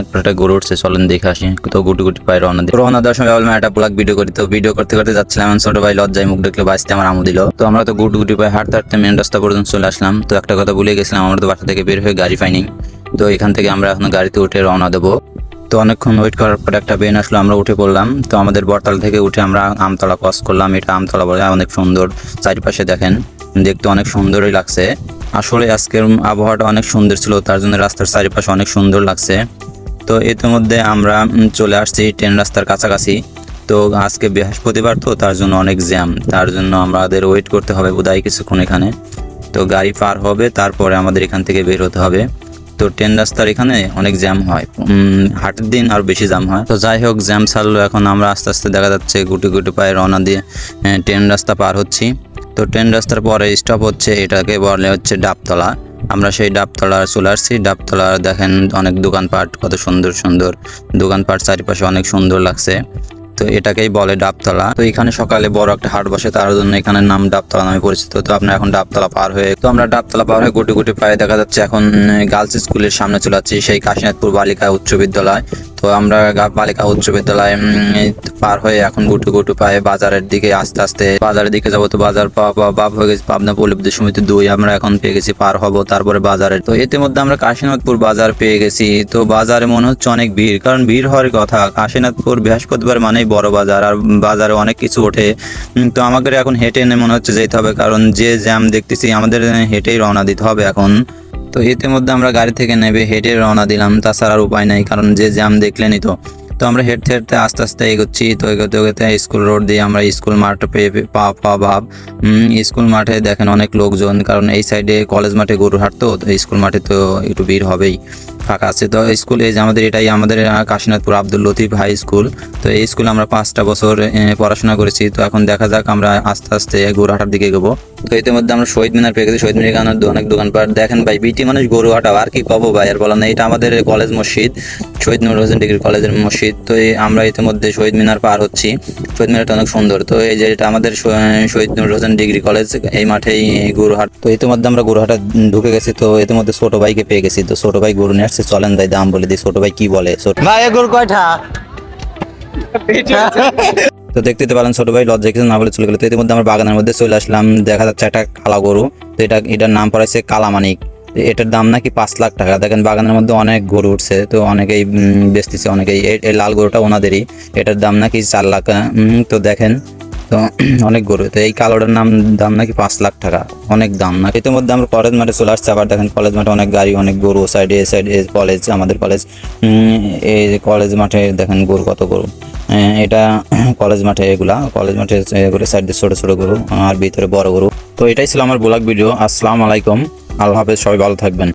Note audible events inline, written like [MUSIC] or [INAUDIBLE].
একটা গরু উঠছে, চলেন দেখে আসি। তো গুটি গুটি পায়ে রওনা দিই। রওনা দেওয়ার সময় ভাবলাম, একটা ব্লগ ভিডিও করি। তো ভিডিও করতে করতে যাচ্ছিলাম ছোট ভাই লজ্জায় মুখ দেখলে বাঁচতে আমার আমু দিল। তো আমরা তো গুটি গুটি পায়ে হাঁটতে হাঁটতে মেন রাস্তা পর্যন্ত চলে আসলাম। তো একটা কথা ভুলে গেছিলাম, আমরা তো বাসা থেকে বের হয়ে গাড়ি পাইনি। তো এখান থেকে আমরা এখন গাড়িতে উঠে রওনা দেবো। তো অনেকক্ষণ ওয়েট করার পর একটা বেন আসলো, আমরা উঠে পড়লাম। তো আমাদের বটতলা থেকে উঠে আমরা আমতলা ক্রস করলাম। এটা আমতলা বলে অনেক সুন্দর। চারিপাশে দেখেন, দেখতে অনেক সুন্দরই লাগছে। আসলে আজকের আবহাওয়াটা অনেক সুন্দর ছিল, তার জন্য রাস্তার চারিপাশে অনেক সুন্দর লাগছে। তো ইতিমধ্যে আমরা চলে আসছি ট্রেন রাস্তার কাছাকাছি। তো আজকে বৃহস্পতিবার তো তার জন্য অনেক জ্যাম। তার জন্য আমাদের ওয়েট করতে হবে বোধহয় কিছুক্ষণ এখানে। তো গাড়ি পার হবে, তারপরে আমাদের এখান থেকে বের হতে হবে। তো ট্রেন রাস্তার এখানে অনেক জ্যাম হয়। হাটের দিন আর বেশি জ্যাম হয়। তো যাই হোক, জ্যাম ছাড়লো, এখন আমরা আস্তে আস্তে দেখা যাচ্ছে গুটি গুটি পায়ে রওনা দিয়ে ট্রেন রাস্তা পার হচ্ছি। তো ট্রেন রাস্তার পরে স্টপ হচ্ছে, এটাকে বলে হচ্ছে ডাবতলা। আমরা সেই ডাবতলা চলে আসছি। ডাবতলা দেখেন অনেক দোকানপাট, কত সুন্দর সুন্দর। দোকানপাট চারিপাশে অনেক সুন্দর লাগছে। তো এটাকেই বলে ডাবতলা। তো এখানে সকালে বড় একটা হাট বসে, তার জন্য এখানে নাম ডাবতলা নামে পরিচিত। তো আমরা এখন ডাবতলা পার হয়ে, তো আমরা ডাবতলা পার হয়ে গুটি গুটি পায়ে দেখা যাচ্ছে এখন গার্লস স্কুলের সামনে চলে যাচ্ছি, সেই কাশীনাথপুর বালিকা উচ্চ বিদ্যালয়। তো আমরা বালিকা উচ্চ বিদ্যালয় পার হয়ে এখন গুটু গুটু পায়ে বাজারের দিকে আস্তে আস্তে বাজারের দিকে যাব তো বাজার বাপ হয়ে গেছে পাবনা পল্লী সমিতি দুই, আমরা এখন পেয়ে গেছি পার হব তারপরে বাজারে তো ইতিমধ্যে আমরা কাশীনাথপুর বাজার পেয়ে গেছি। তো বাজারে মনে হচ্ছে অনেক ভিড়, কারণ ভিড় হওয়ার কথা, কাশীনাথপুর বৃহস্পতিবার মানেই বড় বাজার, আর বাজারে অনেক কিছু ওঠে। তো আমাদের এখন হেঁটে এনে মনে হচ্ছে যেতে হবে, কারণ যে জ্যাম দেখতেছি আমাদের হেঁটেই রওনা দিতে হবে এখন। তো ইতিমধ্যে আমরা গাড়ি থেকে নেবে, হেঁটে রওনা দিলাম। তাছাড়া আর উপায় নাই, কারণ যে জ্যাম দেখলেনই তো। তো আমরা হেঁটতে হেঁটতে আস্তে আস্তে এগোচ্ছি, তো এগোতে এগোতে স্কুল রোড দিয়ে আমরা স্কুল মাঠ পেয়ে পা পা ভাব। স্কুল মাঠে দেখেন অনেক লোকজন, কারণ এই সাইডে কলেজ মাঠে গরু হাঁটতো তো স্কুল মাঠে তো একটু ভিড় হবেই। ফাঁকা আছে। তো স্কুল এই যে আমাদের এটাই আমাদের কাশীনাথপুর আব্দুল লতিফ হাই স্কুল। তো এই স্কুলে আমরা পাঁচটা বছর পড়াশোনা করেছি। তো এখন দেখা যাক আমরা আস্তে আস্তে গরুহাটার দিকে এগোবো। তো ইতিমধ্যে আমরা শহীদ মিনার পেয়ে গেছি। শহীদ মিনার এখানে অনেক দোকানপাট। দেখেন ভাই, বিটি মানুষ গরু হাটাও আর কি কবো ভাই, আর বলেন না এটা আমাদের কলেজ মসজিদ, শহীদ নুর হোসেন ডিগ্রি কলেজের মসজিদ। তো আমরা ইতিমধ্যে শহীদ মিনার পার হচ্ছি। শহীদ মিনারটা অনেক সুন্দর। তো এই যে এটা আমাদের শহীদ নুর হোসেন ডিগ্রি কলেজ, এই মাঠেই গরুহাট তো ইতিমধ্যে আমরা গরুহাটা ঢুকে গেছি। তো ইতিমধ্যে ছোট ভাইকে পেয়ে গেছি। তো ছোট ভাই গরু নিয়ে আসছে চলেন ভাই দাম বলে দিই। ছোট ভাই কি বলে? ছোট ভাই এগুর কয়টা? তো দেখতে তো পারেন ছোট ভাই লজ্জা কিছু না বলে চলে গেলো। তো ইতিমধ্যে আমরা বাগানের মধ্যে চলে আসলাম। দেখা যাচ্ছে একটা কালা গরু। তো এটা এটার নাম পড়াইছে কালামানিক এটার দাম নাকি পাঁচ লাখ টাকা। দেখেন বাগানের মধ্যে অনেক গরু উঠছে। তো অনেকেই বেচতেছে অনেকেই। এই- লাল গরুটা ওনাদেরই। এটার দাম নাকি চার লাখ তো দেখেন। তো [CLEARS THROAT] অনেক গরু। তো এই কালোটার নাম, দাম নাকি পাঁচ লাখ টাকা। অনেক দাম না। ইতিমধ্যে আমরা কলেজ মাঠে চলে আসছি। আবার দেখেন কলেজ মাঠে অনেক গাড়ি, অনেক গরু। সাইডে এ সাইডে কলেজ আমাদের কলেজ এই কলেজ মাঠে দেখেন গরু কত গরু। এটা [CLEARS THROAT] কলেজ মাঠে এগুলা। কলেজ মাঠে করে সাইডে ছোটো ছোট ছোট গরু, আর ভিতরে বড় গরু। তো এটাই ছিল আমার ব্লগ ভিডিও। আসসালামু আলাইকুম। আল্লাহ হাফেজ। সবাই ভালো থাকবেন।